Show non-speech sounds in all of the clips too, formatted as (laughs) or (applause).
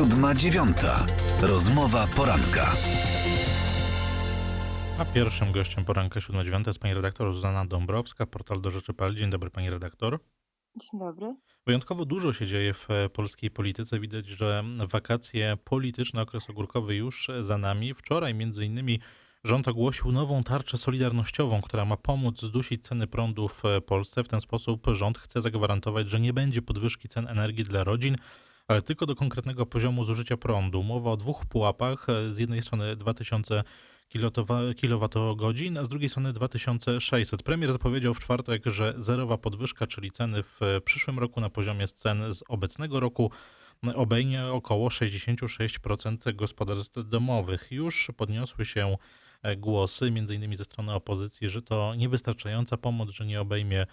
Siódma dziewiąta. Rozmowa poranka. A pierwszym gościem poranka 7.9 jest pani redaktor Zuzanna Dąbrowska, portal do Rzeczy.pl. Dzień dobry pani redaktor. Dzień dobry. Wyjątkowo dużo się dzieje w e, polskiej polityce. Widać, że wakacje polityczne, okres ogórkowy już za nami. Wczoraj między innymi rząd ogłosił nową tarczę solidarnościową, która ma pomóc zdusić ceny prądu w e, Polsce. W ten sposób rząd chce zagwarantować, że nie będzie podwyżki cen energii dla rodzin, ale tylko do konkretnego poziomu zużycia prądu. Mowa o dwóch pułapach. E, Z jednej strony 2000 kilotowa- kilowatogodzin, a z drugiej strony 2600. Premier zapowiedział w czwartek, że zerowa podwyżka, czyli ceny w e, przyszłym roku na poziomie cen z obecnego roku obejmie około 66% gospodarstw domowych. Już podniosły się e, głosy, m.in. ze strony opozycji, że to niewystarczająca pomoc, że nie obejmie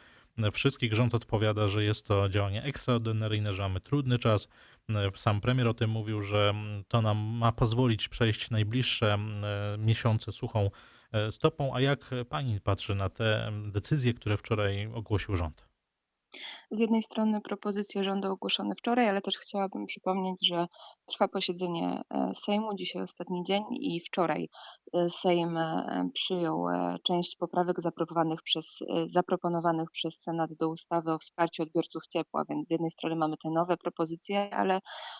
wszystkich. Rząd odpowiada, że jest to działanie ekstraordynaryjne, że mamy trudny czas. Sam premier o tym mówił, że to nam ma pozwolić przejść najbliższe e, miesiące suchą e, stopą. A jak pani patrzy na te decyzje, które wczoraj ogłosił rząd? Z jednej strony propozycje rządu ogłoszone wczoraj, ale też chciałabym przypomnieć, że trwa posiedzenie e, Sejmu, dzisiaj ostatni dzień i wczoraj e, Sejm e, przyjął część poprawek zaproponowanych przez, zaproponowanych przez Senat do ustawy o wsparciu odbiorców ciepła, więc z jednej strony mamy te nowe propozycje, ale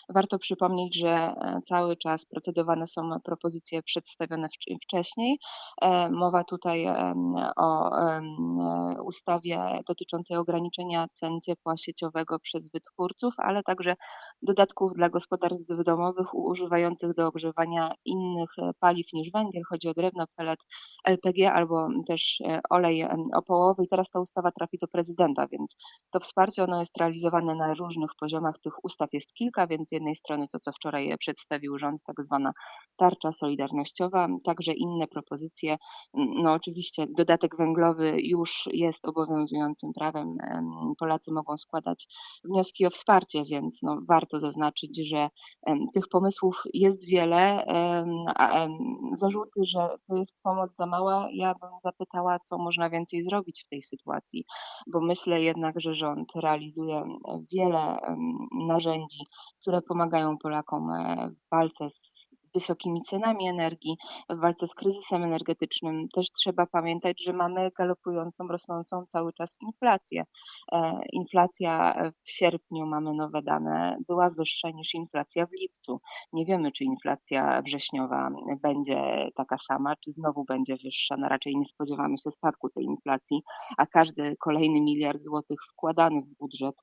warto przypomnieć, że cały czas procedowane są propozycje przedstawione wcz- wcześniej. Mowa tutaj o ustawie dotyczącej ograniczenia cen ciepła sieciowego przez wytwórców, ale także dodatków dla gospodarstw domowych używających do ogrzewania innych e, paliw niż węgiel. Chodzi o drewno, pelet, LPG albo też e, olej opałowy. I teraz ta ustawa trafi do prezydenta, więc to wsparcie ono jest realizowane na różnych poziomach. Tych ustaw jest kilka, więc z jednej strony to, co wczoraj przedstawił rząd, tak zwana tarcza solidarnościowa, także inne propozycje. No oczywiście dodatek węglowy już jest obowiązującym prawem. em, Polacy mogą składać wnioski o wsparcie, więc no, warto zaznaczyć, że tych pomysłów jest wiele. Zarzuty, że to jest pomoc za mała, ja bym zapytała, co można więcej zrobić w tej sytuacji, bo myślę jednak, że rząd realizuje wiele narzędzi, które pomagają Polakom e, w walce z wysokimi cenami energii, w walce z kryzysem energetycznym. Też trzeba pamiętać, że mamy galopującą, rosnącą cały czas inflację. E, Inflacja w sierpniu, mamy nowe dane, była wyższa niż inflacja w lipcu. Nie wiemy, czy inflacja wrześniowa będzie taka sama, czy znowu będzie wyższa. No raczej nie spodziewamy się spadku tej inflacji, a każdy kolejny miliard złotych wkładany w budżet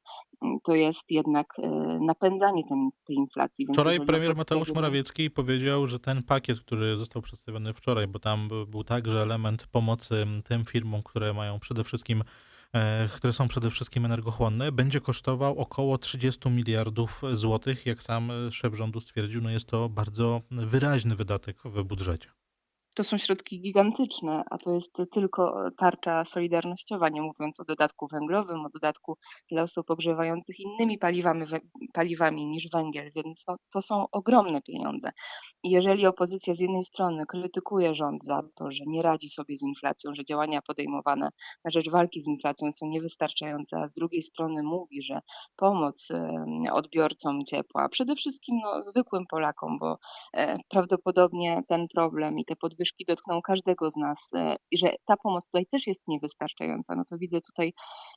mm, to jest jednak e, napędzanie ten, tej inflacji. Wczoraj premier Mateusz wie- Morawiecki powiedział, że ten pakiet, który został przedstawiony wczoraj, bo tam by- był także element pomocy tym firmom, które mają przede wszystkim e, które są przede wszystkim energochłonne, będzie kosztował około 30 miliardów złotych. Jak sam szef rządu stwierdził, no jest to bardzo wyraźny wydatek w budżecie. To są środki gigantyczne, a to jest tylko tarcza solidarnościowa, nie mówiąc o dodatku węglowym, o dodatku dla osób ogrzewających innymi paliwami, paliwami niż węgiel, więc no, to są ogromne pieniądze. I jeżeli opozycja z jednej strony krytykuje rząd za to, że nie radzi sobie z inflacją, że działania podejmowane na rzecz walki z inflacją są niewystarczające, a z drugiej strony mówi, że pomoc odbiorcom ciepła, przede wszystkim no, zwykłym Polakom, bo e, prawdopodobnie ten problem i te podwyżki dotkną każdego z nas e, i że ta pomoc tutaj też jest niewystarczająca, no to widzę tutaj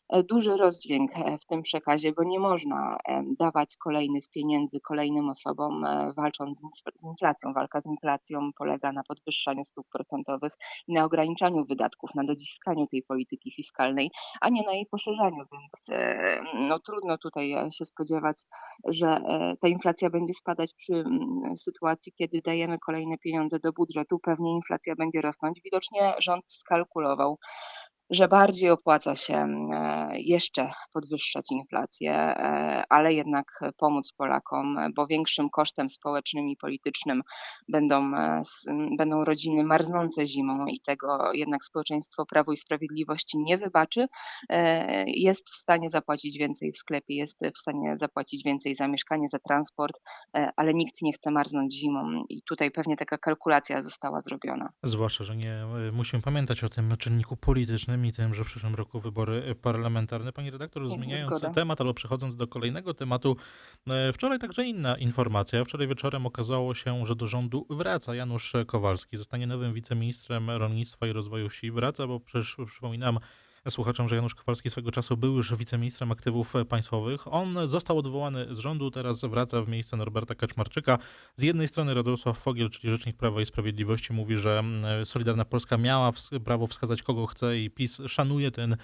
e, duży rozdźwięk e, w tym przekazie, bo nie można dawać kolejnych pieniędzy kolejnym osobom walcząc z inf- z inflacją. Walka z inflacją polega na podwyższaniu stóp procentowych i na ograniczaniu wydatków, na dociskaniu tej polityki fiskalnej, a nie na jej poszerzaniu, więc no trudno tutaj się spodziewać, że ta inflacja będzie spadać przy mm, sytuacji, kiedy dajemy kolejne pieniądze do budżetu, pewnie inflacja będzie rosnąć. Widocznie rząd skalkulował, że bardziej opłaca się e, jeszcze podwyższać inflację, e, ale jednak pomóc Polakom, bo większym kosztem społecznym i politycznym będą, e, będą rodziny marznące zimą i tego jednak społeczeństwo Prawo i Sprawiedliwości nie wybaczy. Jest w stanie zapłacić więcej w sklepie, jest w stanie zapłacić więcej za mieszkanie, za transport, ale nikt nie chce marznąć zimą i tutaj pewnie taka kalkulacja została zrobiona. Zwłaszcza, że nie musimy pamiętać o tym czynniku politycznym, m.in. tym, że w przyszłym roku wybory parlamentarne. Pani redaktor, zmieniając zgoda. temat, albo przechodząc do kolejnego tematu, e, wczoraj także inna informacja. Wczoraj wieczorem okazało się, że do rządu wraca Janusz Kowalski. Zostanie nowym wiceministrem rolnictwa i rozwoju wsi. Wraca, bo przecież przypominam słuchaczom, że Janusz Kowalski swego czasu był już wiceministrem aktywów państwowych. On został odwołany z rządu, teraz wraca w miejsce Norberta Kaczmarczyka. Z jednej strony Radosław Fogiel, czyli rzecznik Prawa i Sprawiedliwości, mówi, że Solidarna Polska miała prawo wskazać kogo chce i PiS szanuje ten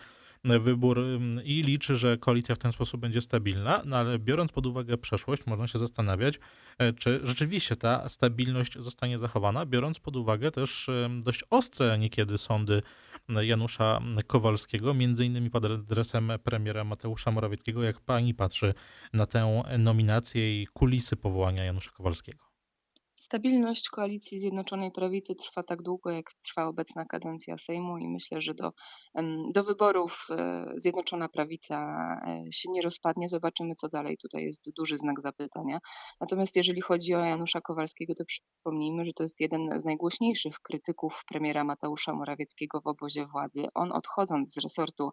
wybór i liczy, że koalicja w ten sposób będzie stabilna, no ale biorąc pod uwagę przeszłość, można się zastanawiać, e, czy rzeczywiście ta stabilność zostanie zachowana, biorąc pod uwagę też em, dość ostre niekiedy sądy Janusza Kowalskiego, między innymi pod adresem premiera Mateusza Morawieckiego. Jak pani patrzy na tę nominację i kulisy powołania Janusza Kowalskiego? Stabilność koalicji Zjednoczonej Prawicy trwa tak długo, jak trwa obecna kadencja Sejmu i myślę, że do, do wyborów e, Zjednoczona Prawica e, się nie rozpadnie. Zobaczymy, co dalej. Tutaj jest duży znak zapytania. Natomiast jeżeli chodzi o Janusza Kowalskiego, to przypomnijmy, że to jest jeden z najgłośniejszych krytyków premiera Mateusza Morawieckiego w obozie władzy. On odchodząc z resortu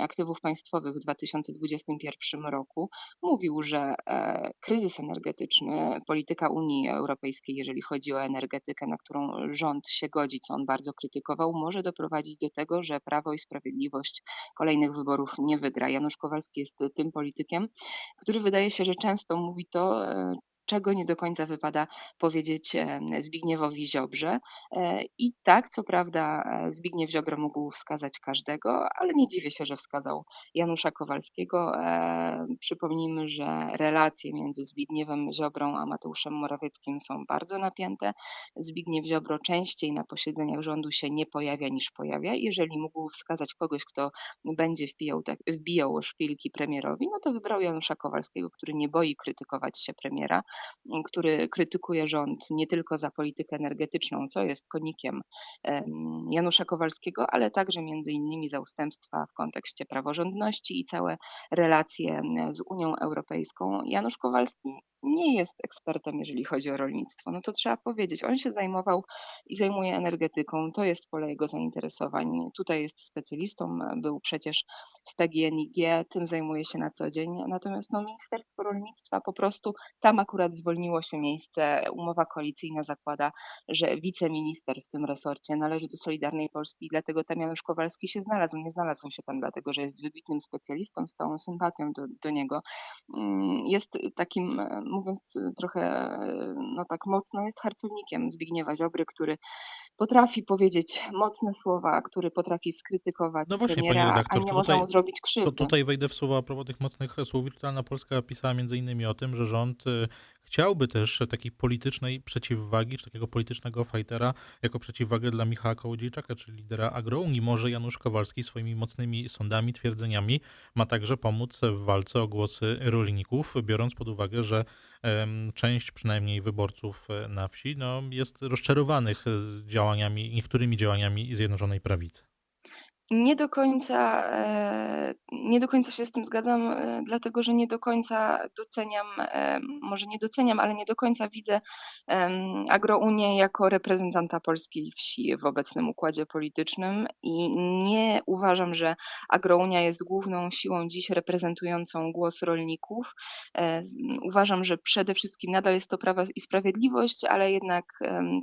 aktywów państwowych w 2021 roku, mówił, że e, kryzys energetyczny, polityka Unii Europejskiej, jeżeli chodzi o energetykę, na którą rząd się godzi, co on bardzo krytykował, może doprowadzić do tego, że Prawo i Sprawiedliwość kolejnych wyborów nie wygra. Janusz Kowalski jest tym politykiem, który wydaje się, że często mówi to, e, czego nie do końca wypada powiedzieć e, Zbigniewowi Ziobrze. E, I tak, co prawda, e, Zbigniew Ziobro mógł wskazać każdego, ale nie dziwię się, że wskazał Janusza Kowalskiego. Przypomnijmy, że relacje między Zbigniewem Ziobrą a Mateuszem Morawieckim są bardzo napięte. Zbigniew Ziobro częściej na posiedzeniach rządu się nie pojawia niż pojawia. Jeżeli mógł wskazać kogoś, kto będzie wbijał, tak, wbijał szpilki premierowi, no to wybrał Janusza Kowalskiego, który nie boi krytykować się premiera, który krytykuje rząd nie tylko za politykę energetyczną, co jest konikiem em, Janusza Kowalskiego, ale także między innymi za ustępstwa w kontekście praworządności i całe relacje z Unią Europejską. Janusz Kowalski nie jest ekspertem, jeżeli chodzi o rolnictwo. No to trzeba powiedzieć. On się zajmował i zajmuje energetyką. To jest pole jego zainteresowań. Tutaj jest specjalistą, był przecież w PGNiG, tym zajmuje się na co dzień. Natomiast no, Ministerstwo Rolnictwa po prostu tam akurat zwolniło się miejsce. Umowa koalicyjna zakłada, że wiceminister w tym resorcie należy do Solidarnej Polski, dlatego tam Janusz Kowalski się znalazł. Nie znalazł się tam dlatego, że jest wybitnym specjalistą, z całą sympatią do, do niego. Mm, Jest takim, mówiąc trochę e, no tak mocno, jest harcownikiem Zbigniewa Ziobry, który potrafi powiedzieć mocne słowa, który potrafi skrytykować No właśnie, premiera, a redaktor, nie to można tutaj- mu zrobić To krzywdy. tutaj wejdę w słowa a propos tych mocnych słów. Wirtualna Polska pisała między innymi o tym, że rząd y, chciałby też takiej politycznej przeciwwagi, czy takiego politycznego fightera jako przeciwwagę dla Michała Kołodziejczaka, czyli lidera Agrounii. Może Janusz Kowalski swoimi mocnymi sądami, twierdzeniami ma także pomóc w walce o głosy rolników, biorąc pod uwagę, że część przynajmniej wyborców e, na wsi no, jest rozczarowanych działaniami, niektórymi działaniami Zjednoczonej Prawicy. Nie do końca, e, nie do końca się z tym zgadzam, e, dlatego że nie do końca doceniam, e, może nie doceniam, ale nie do końca widzę Agrounię jako reprezentanta polskiej wsi w obecnym układzie politycznym i nie uważam, że Agrounia jest główną siłą dziś reprezentującą głos rolników. Uważam, że przede wszystkim nadal jest to Prawo i Sprawiedliwość, ale jednak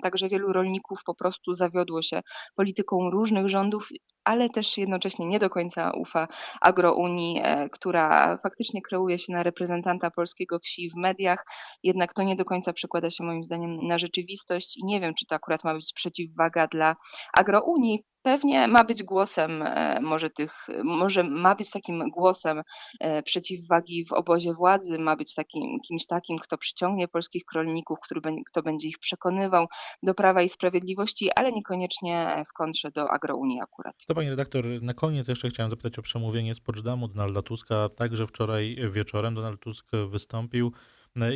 także wielu rolników po prostu zawiodło się polityką różnych rządów ale też jednocześnie nie do końca ufa Agrounii, e, która faktycznie kreuje się na reprezentanta polskiego wsi w mediach, jednak to nie do końca przekłada się moim zdaniem na rzeczywistość i nie wiem, czy to akurat ma być przeciwwaga dla Agrounii. Pewnie ma być głosem, e, może tych, może ma być takim głosem e, przeciwwagi w obozie władzy, ma być takim, kimś takim, kto przyciągnie polskich rolników, który, kto będzie ich przekonywał do Prawa i Sprawiedliwości, ale niekoniecznie w kontrze do Agrounii akurat. To pani redaktor, na koniec jeszcze chciałem zapytać o przemówienie z Poczdamу Donalda Tuska. Także wczoraj wieczorem Donald Tusk wystąpił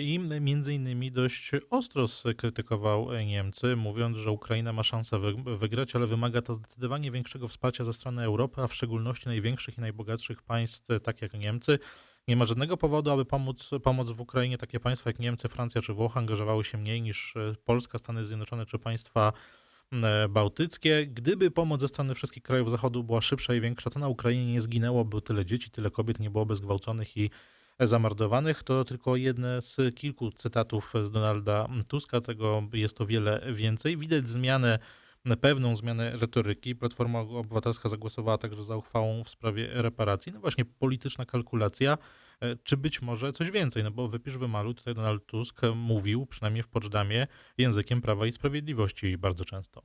i między innymi dość ostro skrytykował Niemcy, mówiąc, że Ukraina ma szansę wy- wygrać, ale wymaga to zdecydowanie większego wsparcia ze strony Europy, a w szczególności największych i najbogatszych państw, e, tak jak Niemcy. Nie ma żadnego powodu, aby pomóc, pomoc w Ukrainie takie państwa jak Niemcy, Francja czy Włochy angażowały się mniej niż e, Polska, Stany Zjednoczone czy państwa e, bałtyckie. Gdyby pomoc ze strony wszystkich krajów Zachodu była szybsza i większa, to na Ukrainie nie zginęłoby tyle dzieci, tyle kobiet, nie byłoby zgwałconych i zamordowanych. To tylko jedne z kilku cytatów z Donalda Tuska, tego jest to wiele więcej. Widać zmianę pewną zmianę retoryki. Platforma Obywatelska zagłosowała także za uchwałą w sprawie reparacji. No właśnie polityczna kalkulacja, e, czy być może coś więcej, no bo wypisz wymalu, tutaj Donald Tusk mówił, przynajmniej w Poczdamie, językiem Prawa i Sprawiedliwości bardzo często.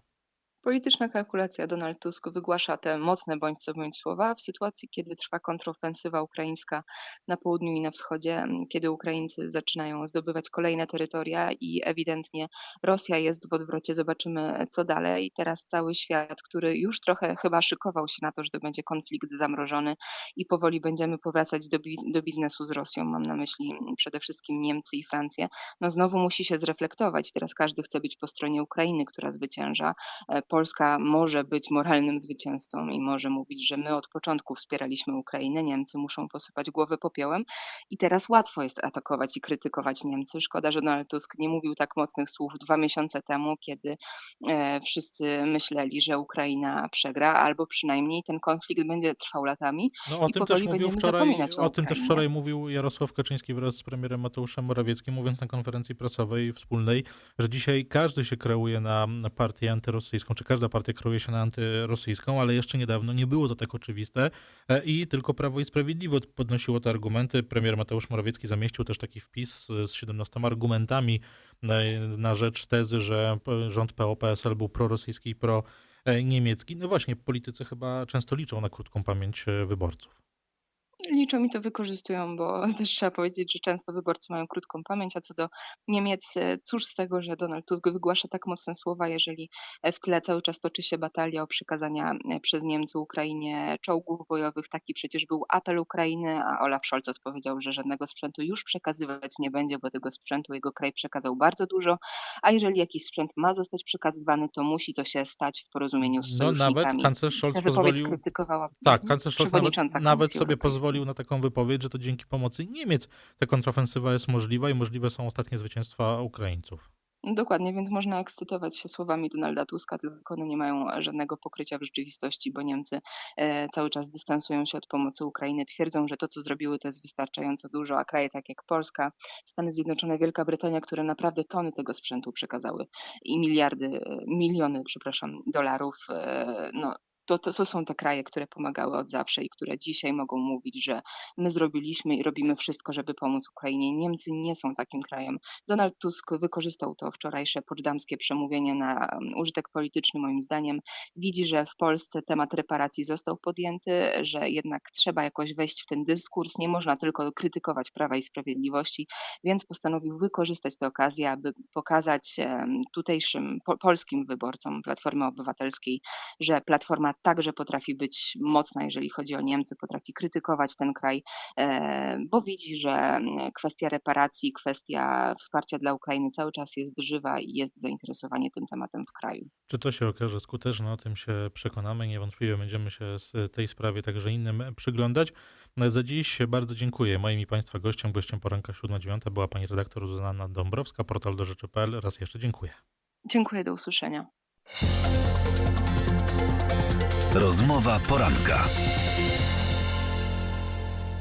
Polityczna kalkulacja. Donald Tusk wygłasza te mocne bądź co bądź słowa w sytuacji, kiedy trwa kontrofensywa ukraińska na południu i na wschodzie, kiedy Ukraińcy zaczynają zdobywać kolejne terytoria i ewidentnie Rosja jest w odwrocie. Zobaczymy, co dalej. Teraz cały świat, który już trochę chyba szykował się na to, że to będzie konflikt zamrożony i powoli będziemy powracać do, bi- do biznesu z Rosją. Mam na myśli przede wszystkim Niemcy i Francję. No znowu musi się zreflektować. Teraz każdy chce być po stronie Ukrainy, która zwycięża. Polska może być moralnym zwycięzcą i może mówić, że my od początku wspieraliśmy Ukrainę, Niemcy muszą posypać głowę popiołem i teraz łatwo jest atakować i krytykować Niemcy. Szkoda, że Donald Tusk nie mówił tak mocnych słów dwa miesiące temu, kiedy e, wszyscy myśleli, że Ukraina przegra, albo przynajmniej ten konflikt będzie trwał latami. No o tym też mówił wczoraj, o o tym też wczoraj mówił Jarosław Kaczyński wraz z premierem Mateuszem Morawieckim, mówiąc na konferencji prasowej wspólnej, że dzisiaj każdy się kreuje na na partię antyrosyjską, czy każda partia kreuje się na antyrosyjską, ale jeszcze niedawno nie było to tak oczywiste e, i tylko Prawo i Sprawiedliwość podnosiło te argumenty. Premier Mateusz Morawiecki zamieścił też taki wpis z 17 argumentami na, na rzecz tezy, że rząd PO-PSL był prorosyjski i pro-niemiecki. No właśnie, politycy chyba często liczą na krótką pamięć e, wyborców. Liczą i to wykorzystują, bo (laughs) też trzeba powiedzieć, że często wyborcy mają krótką pamięć, a co do Niemiec, e, cóż z tego, że Donald Tusk wygłasza tak mocne słowa, jeżeli e, w tle cały czas toczy się batalia o przekazania e, przez Niemcy Ukrainie czołgów bojowych. Taki przecież był apel Ukrainy, a Olaf Scholz odpowiedział, że żadnego sprzętu już przekazywać nie będzie, bo tego sprzętu jego kraj przekazał bardzo dużo, a jeżeli jakiś sprzęt ma zostać przekazywany, to musi to się stać w porozumieniu z No sojusznikami. nawet kanclerz Scholz pozwolił, tak, kanclerz Scholz nawet, nawet sobie Europejskiej. Pozwolił na taką wypowiedź, że to dzięki pomocy Niemiec ta kontrofensywa jest możliwa i możliwe są ostatnie zwycięstwa Ukraińców. Dokładnie, więc można ekscytować się słowami Donalda Tuska, tylko one nie mają żadnego pokrycia w rzeczywistości, bo Niemcy e, cały czas dystansują się od pomocy Ukrainy, twierdzą, że to, co zrobiły, to jest wystarczająco dużo, a kraje tak jak Polska, Stany Zjednoczone, Wielka Brytania, które naprawdę tony tego sprzętu przekazały i miliardy, e, miliony, przepraszam, dolarów, e, no to, to są te kraje, które pomagały od zawsze i które dzisiaj mogą mówić, że my zrobiliśmy i robimy wszystko, żeby pomóc Ukrainie. Niemcy nie są takim krajem. Donald Tusk wykorzystał to wczorajsze poczdamskie przemówienie na um, użytek polityczny, moim zdaniem. Widzi, że w Polsce temat reparacji został podjęty, że jednak trzeba jakoś wejść w ten dyskurs. Nie można tylko krytykować Prawa i Sprawiedliwości, więc postanowił wykorzystać tę okazję, aby pokazać tutejszym po, polskim wyborcom Platformy Obywatelskiej, że Platforma także potrafi być mocna, jeżeli chodzi o Niemcy, potrafi krytykować ten kraj, e, bo widzi, że mm, kwestia reparacji, kwestia wsparcia dla Ukrainy cały czas jest żywa i jest zainteresowanie tym tematem w kraju. Czy to się okaże skuteczne, o tym się przekonamy. Niewątpliwie będziemy się z tej sprawie także innym przyglądać. No, Za dziś bardzo dziękuję. Moim i Państwa gościem, gościem poranka 7.9 była Pani redaktor Zuzanna Dąbrowska, portal do rzeczy.pl. Raz jeszcze dziękuję. Dziękuję, do usłyszenia. Rozmowa poranka.